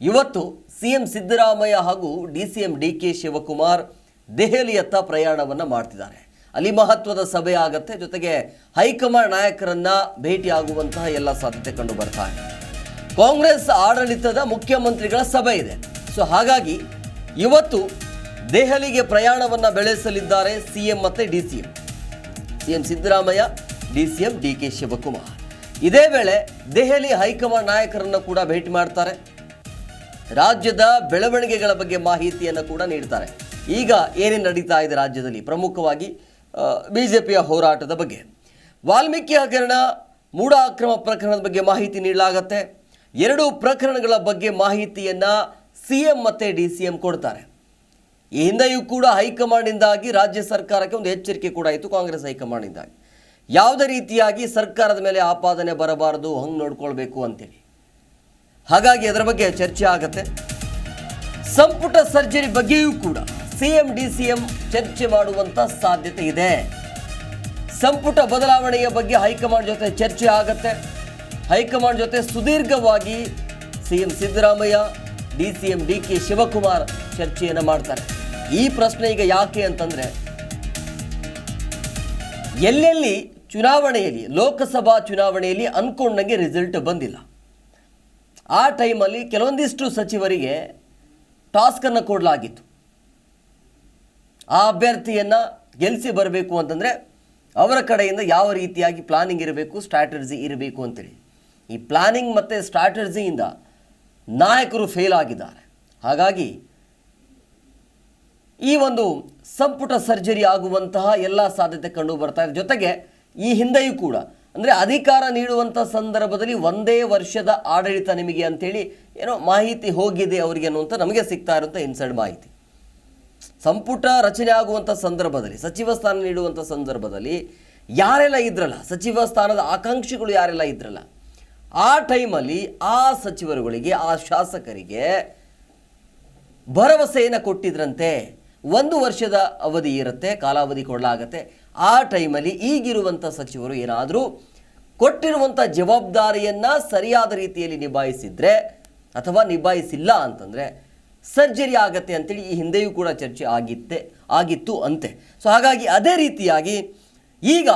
ಇವತ್ತು ಸಿಎಂ ಸಿದ್ದರಾಮಯ್ಯ ಹಾಗೂ D C M D K Shivakumar ದೆಹಲಿಯತ್ತ ಪ್ರಯಾಣವನ್ನು ಮಾಡ್ತಿದ್ದಾರೆ. ಅಲ್ಲಿ ಮಹತ್ವದ ಸಭೆ ಆಗತ್ತೆ, ಜೊತೆಗೆ ಹೈಕಮಾಂಡ್ ನಾಯಕರನ್ನ ಭೇಟಿಯಾಗುವಂತಹ ಎಲ್ಲ ಸಾಧ್ಯತೆ ಕಂಡು ಬರ್ತಾ ಇದೆ. ಕಾಂಗ್ರೆಸ್ ಆಡಳಿತದ ಮುಖ್ಯಮಂತ್ರಿಗಳ ಸಭೆ ಇದೆ. ಸೊ ಹಾಗಾಗಿ ಇವತ್ತು ದೆಹಲಿಗೆ ಪ್ರಯಾಣವನ್ನು ಬೆಳೆಸಲಿದ್ದಾರೆ ಸಿಎಂ ಮತ್ತು D C M. CM Siddaramaiah, D C M, D K Shivakumar. ಇದೇ ವೇಳೆ ದೆಹಲಿ ಹೈಕಮಾಂಡ್ ನಾಯಕರನ್ನು ಕೂಡ ಭೇಟಿ ಮಾಡ್ತಾರೆ. ರಾಜ್ಯದ ಬೆಳವಣಿಗೆಗಳ ಬಗ್ಗೆ ಮಾಹಿತಿಯನ್ನು ಕೂಡ ನೀಡ್ತಾರೆ. ಈಗ ಏನೇನು ನಡೀತಾ ಇದೆ ರಾಜ್ಯದಲ್ಲಿ? ಪ್ರಮುಖವಾಗಿ ಬಿ ಜೆ ಪಿಯ ಹೋರಾಟದ ಬಗ್ಗೆ. ವಾಲ್ಮೀಕಿ ಹಗರಣ ಮೂಢ ಅಕ್ರಮ ಪ್ರಕರಣದ ಬಗ್ಗೆ ಮಾಹಿತಿ ನೀಡಲಾಗತ್ತೆ. ಎರಡು ಪ್ರಕರಣಗಳ ಬಗ್ಗೆ ಮಾಹಿತಿಯನ್ನು ಸಿ ಎಂ ಮತ್ತು ಡಿ ಸಿ ಎಂ ಕೊಡ್ತಾರೆ. ಈ ಹಿಂದೆಯೂ ಕೂಡ ಹೈಕಮಾಂಡ್ನಿಂದಾಗಿ ರಾಜ್ಯ ಸರ್ಕಾರಕ್ಕೆ ಒಂದು ಎಚ್ಚರಿಕೆ ಕೂಡ ಇತ್ತು, ಕಾಂಗ್ರೆಸ್ ಹೈಕಮಾಂಡ್ನಿಂದಾಗಿ. ಯಾವುದೇ ರೀತಿಯಾಗಿ ಸರ್ಕಾರದ ಮೇಲೆ ಆಪಾದನೆ ಬರಬಾರದು, ಹಂಗೆ ನೋಡ್ಕೊಳ್ಬೇಕು ಅಂತೇಳಿ. ಹಾಗಾಗಿ ಅದರ ಬಗ್ಗೆ ಚರ್ಚೆ ಆಗತ್ತೆ. ಸಂಪುಟ ಸರ್ಜರಿ ಬಗ್ಗೆಯೂ ಕೂಡ ಸಿಎಂ ಡಿ ಸಿ ಎಂ ಚರ್ಚೆ ಮಾಡುವಂತ ಸಾಧ್ಯತೆ ಇದೆ. ಸಂಪುಟ ಬದಲಾವಣೆಯ ಬಗ್ಗೆ ಹೈಕಮಾಂಡ್ ಜೊತೆ ಚರ್ಚೆ ಆಗತ್ತೆ. ಹೈಕಮಾಂಡ್ ಜೊತೆ ಸುದೀರ್ಘವಾಗಿ CM Siddaramaiah D C M D K Shivakumar ಚರ್ಚೆಯನ್ನು ಮಾಡ್ತಾರೆ. ಈ ಪ್ರಶ್ನೆ ಈಗ ಯಾಕೆ ಅಂತಂದ್ರೆ, ಎಲ್ಲೆಲ್ಲಿ ಚುನಾವಣೆಯಲ್ಲಿ, ಲೋಕಸಭಾ ಚುನಾವಣೆಯಲ್ಲಿ ಅನ್ಕೊಂಡಂಗೆ ರಿಸಲ್ಟ್ ಬಂದಿಲ್ಲ. ಆ ಟೈಮಲ್ಲಿ ಕೆಲವೊಂದಿಷ್ಟು ಸಚಿವರಿಗೆ ಟಾಸ್ಕನ್ನು ಕೊಡಲಾಗಿತ್ತು. ಆ ಅಭ್ಯರ್ಥಿಯನ್ನು ಗೆಲ್ಲಿಸಿ ಬರಬೇಕು ಅಂತಂದರೆ ಅವರ ಕಡೆಯಿಂದ ಯಾವ ರೀತಿಯಾಗಿ ಪ್ಲಾನಿಂಗ್ ಇರಬೇಕು ಸ್ಟ್ರಾಟರ್ಜಿ ಇರಬೇಕು ಅಂತೇಳಿ. ಈ ಪ್ಲಾನಿಂಗ್ ಮತ್ತು ಸ್ಟ್ರಾಟರ್ಜಿಯಿಂದ ನಾಯಕರು ಫೇಲ್ ಆಗಿದ್ದಾರೆ. ಹಾಗಾಗಿ ಈ ಒಂದು ಸಂಪುಟ ಸರ್ಜರಿ ಆಗುವಂತಹ ಎಲ್ಲ ಸಾಧ್ಯತೆ ಕಂಡು ಬರ್ತಾ ಜೊತೆಗೆ ಈ ಹಿಂದೆಯೂ ಕೂಡ ಅಂದರೆ ಅಧಿಕಾರ ನೀಡುವಂಥ ಸಂದರ್ಭದಲ್ಲಿ ಒಂದೇ ವರ್ಷದ ಆಡಳಿತ ನಿಮಗೆ ಅಂತೇಳಿ ಏನೋ ಮಾಹಿತಿ ಹೋಗಿದೆ ಅವರಿಗೆ ಅನ್ನುವಂಥ ನಮಗೆ ಸಿಗ್ತಾ ಇರುವಂಥ ಇನ್ಸೈಡ್ ಮಾಹಿತಿ. ಸಂಪುಟ ರಚನೆ ಆಗುವಂಥ ಸಂದರ್ಭದಲ್ಲಿ, ಸಚಿವ ಸ್ಥಾನ ನೀಡುವಂಥ ಸಂದರ್ಭದಲ್ಲಿ ಯಾರೆಲ್ಲ ಇದ್ರಲ್ಲ, ಸಚಿವ ಸ್ಥಾನದ ಆಕಾಂಕ್ಷಿಗಳು ಯಾರೆಲ್ಲ ಇದ್ರಲ್ಲ, ಆ ಟೈಮಲ್ಲಿ ಆ ಸಚಿವರುಗಳಿಗೆ, ಆ ಶಾಸಕರಿಗೆ ಭರವಸೆಯನ್ನು ಕೊಟ್ಟಿದ್ರಂತೆ. ಒಂದು ವರ್ಷದ ಅವಧಿ ಇರುತ್ತೆ, ಕಾಲಾವಧಿ ಕೊಡಲಾಗತ್ತೆ. ಆ ಟೈಮಲ್ಲಿ ಈಗಿರುವಂಥ ಸಚಿವರು ಏನಾದರೂ ಕೊಟ್ಟಿರುವಂಥ ಜವಾಬ್ದಾರಿಯನ್ನು ಸರಿಯಾದ ರೀತಿಯಲ್ಲಿ ನಿಭಾಯಿಸಿದರೆ ಅಥವಾ ನಿಭಾಯಿಸಿಲ್ಲ ಅಂತಂದರೆ ಸರ್ಜರಿ ಆಗತ್ತೆ ಅಂತೇಳಿ ಈ ಹಿಂದೆಯೂ ಕೂಡ ಚರ್ಚೆ ಆಗಿತ್ತೆ, ಆಗಿತ್ತು ಅಂತೆ. ಸೊ ಹಾಗಾಗಿ ಅದೇ ರೀತಿಯಾಗಿ ಈಗ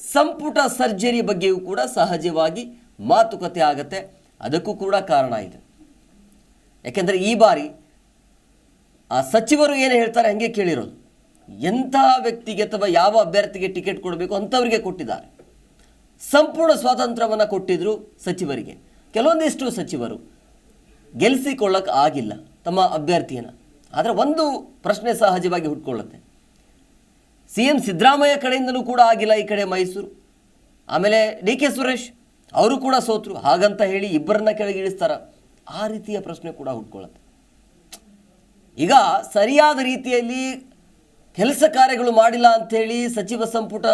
ಸಂಪುಟ ಸರ್ಜರಿ ಬಗ್ಗೆಯೂ ಕೂಡ ಸಹಜವಾಗಿ ಮಾತುಕತೆ ಆಗತ್ತೆ. ಅದಕ್ಕೂ ಕೂಡ ಕಾರಣ ಇದೆ. ಯಾಕೆಂದರೆ ಈ ಬಾರಿ ಆ ಸಚಿವರು ಏನು ಹೇಳ್ತಾರೆ ಹಂಗೆ ಕೇಳಿರೋದು. ಎಂಥ ವ್ಯಕ್ತಿಗೆ ಅಥವಾ ಯಾವ ಅಭ್ಯರ್ಥಿಗೆ ಟಿಕೆಟ್ ಕೊಡಬೇಕು ಅಂಥವರಿಗೆ ಕೊಟ್ಟಿದ್ದಾರೆ. ಸಂಪೂರ್ಣ ಸ್ವಾತಂತ್ರ್ಯವನ್ನು ಕೊಟ್ಟಿದ್ರು ಸಚಿವರಿಗೆ. ಕೆಲವೊಂದಿಷ್ಟು ಸಚಿವರು ಗೆಲ್ಲಿಸಿಕೊಳ್ಳಕ್ಕೆ ಆಗಿಲ್ಲ ತಮ್ಮ ಅಭ್ಯರ್ಥಿಯನ್ನು. ಆದರೆ ಒಂದು ಪ್ರಶ್ನೆ ಸಹಜವಾಗಿ ಹುಟ್ಕೊಳ್ಳುತ್ತೆ. ಸಿ ಎಂ ಸಿದ್ದರಾಮಯ್ಯ ಕಡೆಯಿಂದಲೂ ಕೂಡ ಆಗಿಲ್ಲ ಈ ಕಡೆ ಮೈಸೂರು. ಆಮೇಲೆ ಡಿ ಕೆ ಸುರೇಶ್ ಅವರು ಕೂಡ ಸೋತರು. ಹಾಗಂತ ಹೇಳಿ ಇಬ್ಬರನ್ನ ಕೆಳಗಿಳಿಸ್ತಾರ ಆ ರೀತಿಯ ಪ್ರಶ್ನೆ ಕೂಡ ಹುಟ್ಕೊಳ್ಳುತ್ತೆ. ಈಗ ಸರಿಯಾದ ರೀತಿಯಲ್ಲಿ ಕೆಲಸ ಕಾರ್ಯಗಳು ಮಾಡಿಲ್ಲ ಅಂಥೇಳಿ ಸಚಿವ ಸಂಪುಟ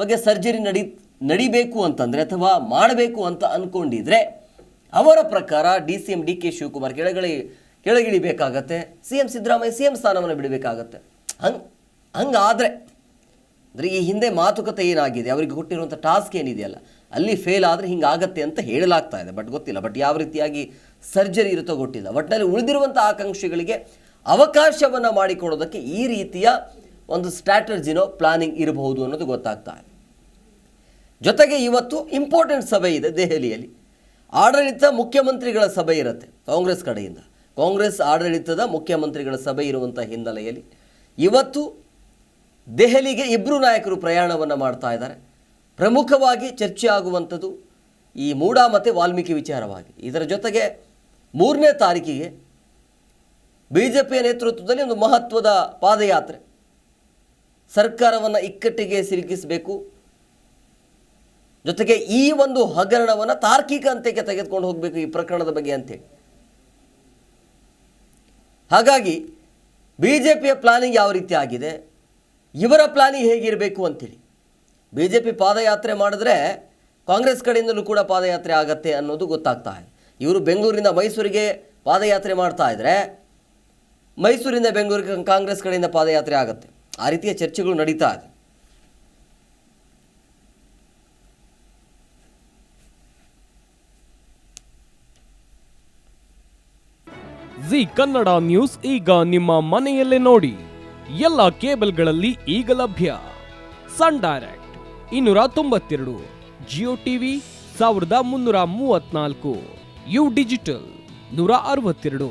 ಬಗ್ಗೆ ಸರ್ಜರಿ ನಡಿ, ನಡಿಬೇಕು ಅಂತಂದರೆ ಅಥವಾ ಮಾಡಬೇಕು ಅಂತ ಅಂದ್ಕೊಂಡಿದ್ರೆ ಅವರ ಪ್ರಕಾರ D C M, D K Shivakumar ಕೆಳಗಳಿ ಕೆಳಗಿಳಿಬೇಕಾಗತ್ತೆ C M Siddaramaiah C M ಸ್ಥಾನವನ್ನು ಬಿಡಬೇಕಾಗತ್ತೆ. ಹಂಗೆ, ಹಂಗಾದರೆ, ಅಂದರೆ ಈ ಹಿಂದೆ ಮಾತುಕತೆ ಏನಾಗಿದೆ? ಅವರಿಗೆ ಕೊಟ್ಟಿರುವಂಥ ಟಾಸ್ಕ್ ಏನಿದೆಯಲ್ಲ, ಅಲ್ಲಿ ಫೇಲ್ ಆದರೆ ಹಿಂಗಾಗತ್ತೆ ಅಂತ ಹೇಳಲಾಗ್ತಾ ಇದೆ. ಬಟ್ ಗೊತ್ತಿಲ್ಲ. ಬಟ್ ಯಾವ ರೀತಿಯಾಗಿ ಸರ್ಜರಿ ಇರುತ್ತೋ ಗೊತ್ತಿಲ್ಲ. ಒಟ್ಟಿನಲ್ಲಿ ಉಳಿದಿರುವಂಥ ಆಕಾಂಕ್ಷಿಗಳಿಗೆ ಅವಕಾಶವನ್ನು ಮಾಡಿಕೊಡೋದಕ್ಕೆ ಈ ರೀತಿಯ ಒಂದು ಸ್ಟ್ರಾಟಜಿನೋ ಪ್ಲಾನಿಂಗ್ ಇರಬಹುದು ಅನ್ನೋದು ಗೊತ್ತಾಗ್ತಾ ಇದೆ. ಜೊತೆಗೆ ಇವತ್ತು ಇಂಪಾರ್ಟೆಂಟ್ ಸಭೆ ಇದೆ ದೆಹಲಿಯಲ್ಲಿ. ಆಡಳಿತ ಮುಖ್ಯಮಂತ್ರಿಗಳ ಸಭೆ ಇರುತ್ತೆ ಕಾಂಗ್ರೆಸ್ ಕಡೆಯಿಂದ. ಕಾಂಗ್ರೆಸ್ ಆಡಳಿತದ ಮುಖ್ಯಮಂತ್ರಿಗಳ ಸಭೆ ಇರುವಂಥ ಹಿನ್ನೆಲೆಯಲ್ಲಿ ಇವತ್ತು ದೆಹಲಿಗೆ ಇಬ್ಬರು ನಾಯಕರು ಪ್ರಯಾಣವನ್ನು ಮಾಡ್ತಾ ಇದ್ದಾರೆ. ಪ್ರಮುಖವಾಗಿ ಚರ್ಚೆ ಆಗುವಂಥದ್ದು ಈ ಮೂಡಾ ಮತ್ತು ವಾಲ್ಮೀಕಿ ವಿಚಾರವಾಗಿ. ಇದರ ಜೊತೆಗೆ ಮೂರನೇ ತಾರೀಕಿಗೆ ಬಿ ಜೆ ಪಿಯ ನೇತೃತ್ವದಲ್ಲಿ ಒಂದು ಮಹತ್ವದ ಪಾದಯಾತ್ರೆ. ಸರ್ಕಾರವನ್ನು ಇಕ್ಕಟ್ಟಿಗೆ ಸಿಲುಕಿಸಬೇಕು. ಜೊತೆಗೆ ಈ ಒಂದು ಹಗರಣವನ್ನು ತಾರ್ಕಿಕ ಅಂತ್ಯಕ್ಕೆ ತೆಗೆದುಕೊಂಡು ಹೋಗಬೇಕು ಈ ಪ್ರಕರಣದ ಬಗ್ಗೆ ಅಂತೇಳಿ. ಹಾಗಾಗಿ ಬಿ ಜೆ ಪಿಯ ಪ್ಲಾನಿಂಗ್ ಯಾವ ರೀತಿ ಆಗಿದೆ, ಇವರ ಪ್ಲಾನಿಂಗ್ ಹೇಗಿರಬೇಕು ಅಂತೇಳಿ. ಬಿ ಜೆ ಪಿ ಪಾದಯಾತ್ರೆ ಮಾಡಿದ್ರೆ ಕಾಂಗ್ರೆಸ್ ಕಡೆಯಿಂದಲೂ ಕೂಡ ಪಾದಯಾತ್ರೆ ಆಗತ್ತೆ ಅನ್ನೋದು ಗೊತ್ತಾಗ್ತಾ ಇದೆ. ಇವರು ಬೆಂಗಳೂರಿನಿಂದ ಮೈಸೂರಿಗೆ ಪಾದಯಾತ್ರೆ ಮಾಡ್ತಾ ಇದ್ರೆ ಮೈಸೂರಿಂದ ಬೆಂಗಳೂರಿಗೆ ಕಾಂಗ್ರೆಸ್ ಕಡೆಯಿಂದ ಪಾದಯಾತ್ರೆ ಆಗುತ್ತೆ. ಆ ರೀತಿಯ ಚರ್ಚೆಗಳು ನಡೀತಾ ಇದೆ. ಜಿ ಕನ್ನಡ ನ್ಯೂಸ್ ಈಗ ನಿಮ್ಮ ಮನೆಯಲ್ಲೇ ನೋಡಿ. ಎಲ್ಲ ಕೇಬಲ್ಗಳಲ್ಲಿ ಈಗ ಲಭ್ಯ. ಸನ್ ಡೈರೆಕ್ಟ್ ಇನ್ನೂರ ತೊಂಬತ್ತೆರಡು, ಜಿಯೋ ಟಿವಿ ಸಾವಿರದ ಮುನ್ನೂರ ಮೂವತ್ನಾಲ್ಕು ಯು ಡಿಜಿಟಲ್ ನೂರ ಅರವತ್ತೆರಡು.